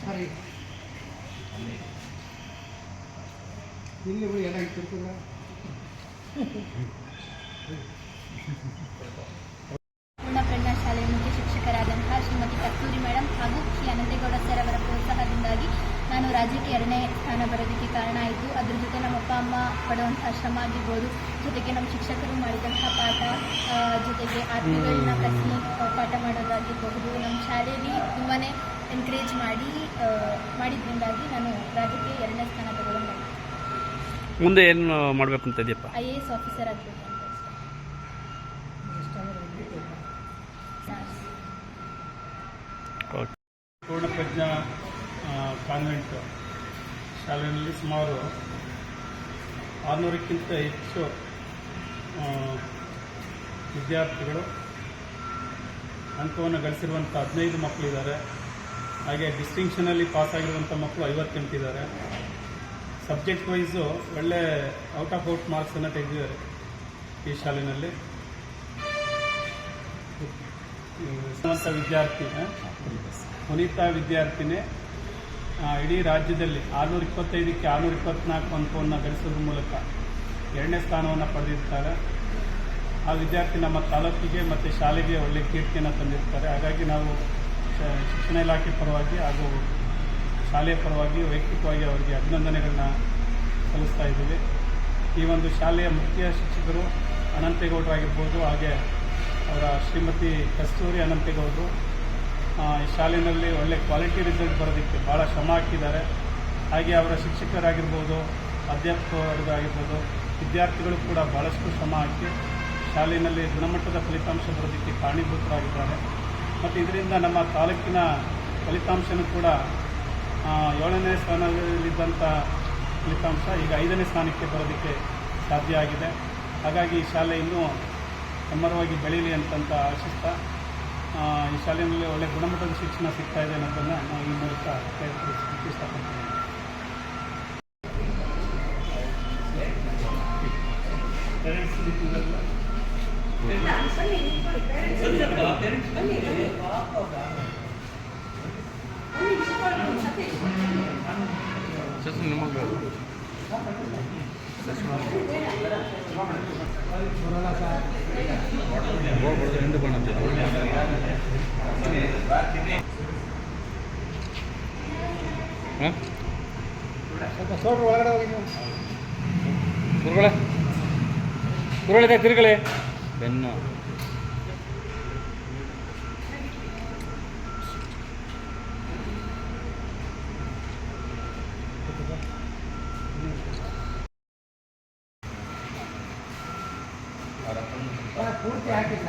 ಸರಿ. ಇಲ್ಲಿ ಬಿಡಿ ಪೂರ್ಣ ಪ್ರಜ್ಞಾ ಶಾಲೆಯ ಮುಖ್ಯ ಶಿಕ್ಷಕರಾದಂತಹ ಶ್ರೀಮತಿ ಕಸ್ತೂರಿ ಮೇಡಮ್ ಹಾಗೂ ಶ್ರೀ ಅನಂತೇಗೌಡ ಸರ್ ಅವರ ಪ್ರೋತ್ಸಾಹದಿಂದಾಗಿ ನಾನು ರಾಜ್ಯಕ್ಕೆ ಎರಡನೇ ಸ್ಥಾನ ಬರೋದಕ್ಕೆ ಕಾರಣ ಆಯಿತು. ಅದ್ರ ಜೊತೆ ನಮ್ಮ ಅಪ್ಪ ಅಮ್ಮ ಪಡುವಂತಹ ಶ್ರಮ ಆಗಿರ್ಬೋದು. ಜೊತೆಗೆ ನಮ್ಮ ಶಿಕ್ಷಕರು ಮಾಡಿದಂತಹ ಪಾಠ ಜೊತೆಗೆ ಆತ್ಮಗಳನ್ನ ಕಸಿ ಪಾಠ ಮಾಡೋದಾಗಿರಬಹುದು. ನಮ್ಮ ಶಾಲೆಯಲ್ಲಿ ತುಂಬಾ ಎನ್ಕರೇಜ್ ಮಾಡಿ ಮಾಡಿದ್ರಿಂದಾಗಿ ನಾನು ರಾಜ್ಯಕ್ಕೆ ಎರಡನೇ ಸ್ಥಾನ ತಗೊಳ್ಳೋಣ ಮುಂದೆ ಏನು ಮಾಡಬೇಕು ಅಂತ ಇದೆಯಪ್ಪ? ಐ ಎ ಎಸ್ ಆಫೀಸರ್ ಆಗಬೇಕು ಅಂತ ಇಷ್ಟ. ಓಕೆ ಪೂರ್ಣಪ್ರಜ್ಞಾ ಕಾನ್ವೆಂಟ್ ಶಾಲೆಯಲ್ಲಿ ಸುಮಾರು ಆರುನೂರಕ್ಕಿಂತ ಹೆಚ್ಚು ವಿದ್ಯಾರ್ಥಿಗಳು ಅಂಕವನ್ನು ಗಳಿಸಿರುವಂಥ ಹದಿನೈದು ಮಕ್ಕಳಿದ್ದಾರೆ. ಹಾಗೆ ಡಿಸ್ಟಿಂಕ್ಷನಲ್ಲಿ ಪಾಸ್ ಆಗಿರುವಂಥ ಮಕ್ಕಳು ಐವತ್ತೆಂಟಿದ್ದಾರೆ ಸಬ್ಜೆಕ್ಟ್ ವೈಸು ಒಳ್ಳೆ ಔಟ್ ಆಫ್ ಔಟ್ ಮಾರ್ಕ್ಸನ್ನು ತೆಗೆದಿದ್ದಾರೆ ಈ ಶಾಲೆಯಲ್ಲಿ ವಿದ್ಯಾರ್ಥಿ ಪುನೀತಾ ವಿದ್ಯಾರ್ಥಿನಿ ಇಡೀ ರಾಜ್ಯದಲ್ಲಿ ಆರುನೂರ ಇಪ್ಪತ್ತೈದಕ್ಕೆ ಆರುನೂರ ಇಪ್ಪತ್ನಾಲ್ಕು ಅಂಕವನ್ನು ಗಳಿಸೋದ್ರ ಮೂಲಕ ಎರಡನೇ ಸ್ಥಾನವನ್ನು ಪಡೆದಿರ್ತಾರೆ. ಆ ವಿದ್ಯಾರ್ಥಿ ನಮ್ಮ ತಾಲೂಕಿಗೆ ಮತ್ತು ಶಾಲೆಗೆ ಒಳ್ಳೆ ಕೀರ್ತಿಯನ್ನು ತಂದಿರ್ತಾರೆ. ಹಾಗಾಗಿ ನಾವು ಶಿಕ್ಷಣ ಇಲಾಖೆ ಪರವಾಗಿ ಹಾಗೂ ಶಾಲೆಯ ಪರವಾಗಿ ವೈಯಕ್ತಿಕವಾಗಿ ಅವರಿಗೆ ಅಭಿನಂದನೆಗಳನ್ನ ಸಲ್ಲಿಸ್ತಾ ಇದ್ದೀವಿ. ಈ ಒಂದು ಶಾಲೆಯ ಮುಖ್ಯ ಶಿಕ್ಷಕರು ಅನಂತೇಗೌಡರಾಗಿರ್ಬೋದು ಹಾಗೆ ಅವರ ಶ್ರೀಮತಿ ಕಸ್ತೂರಿ ಅನಂತೇಗೌಡರು ಈ ಶಾಲೆಯಲ್ಲಿ ಒಳ್ಳೆ ಕ್ವಾಲಿಟಿ ರಿಸಲ್ಟ್ ಬರೋದಕ್ಕೆ ಭಾಳ ಶ್ರಮ ಹಾಕಿದ್ದಾರೆ. ಹಾಗೆ ಅವರ ಶಿಕ್ಷಕರಾಗಿರ್ಬೋದು ಅಧ್ಯಾಪಕರಾಗಿರ್ಬೋದು ವಿದ್ಯಾರ್ಥಿಗಳು ಕೂಡ ಭಾಳಷ್ಟು ಶ್ರಮ ಹಾಕಿ ಶಾಲೆಯಲ್ಲಿ ಗುಣಮಟ್ಟದ ಫಲಿತಾಂಶ ಬರೋದಕ್ಕೆ ಕಾರಣೀಭೂತರಾಗಿದ್ದಾರೆ. ಮತ್ತು ಇದರಿಂದ ನಮ್ಮ ತಾಲೂಕಿನ ಫಲಿತಾಂಶನೂ ಕೂಡ ಏಳನೇ ಸ್ಥಾನದಲ್ಲಿದ್ದಂಥ ಫಲಿತಾಂಶ, ಈಗ ಐದನೇ ಸ್ಥಾನಕ್ಕೆ ಬರೋದಕ್ಕೆ ಸಾಧ್ಯ ಆಗಿದೆ. ಹಾಗಾಗಿ ಈ ಶಾಲೆ ಇನ್ನೂ ಸಮರವಾಗಿ ಬೆಳೀಲಿ ಅಂತಂತ ಆಶಿಸ್ತಾ ಈ ಶಾಲೆಯಲ್ಲಿ ಒಳ್ಳೆ ಗುಣಮಟ್ಟದ ಶಿಕ್ಷಣ ಸಿಗ್ತಾ ಇದೆ ಅನ್ನೋದನ್ನು ನಾವು ಈ ಮೂಲಕ ತಿಳಿಸ್ಲಿಕ್ಕೆ ಇಷ್ಟಪಡ್ತೀನಿ ಬರೋಲ್ಲ ಸರ್ ಹಾಂ ಸ್ವಲ್ಪ ಸೋಡ್ರು ಒಳಗಡೆ ಹೋಗಿ ನೀವು ಗುರುಗಳೇ ಗುರುಗಳೇ ತಿರುಗಳೆ ಸರ್, ಪೂರ್ತಿ ಹಾಕಿಲ್ಲ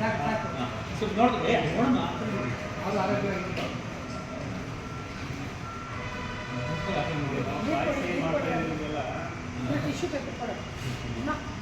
ಸಾಕು ಸಾಕು ಅದು ಆರೋಗ್ಯವಾಗಿರುತ್ತೆ. しっ。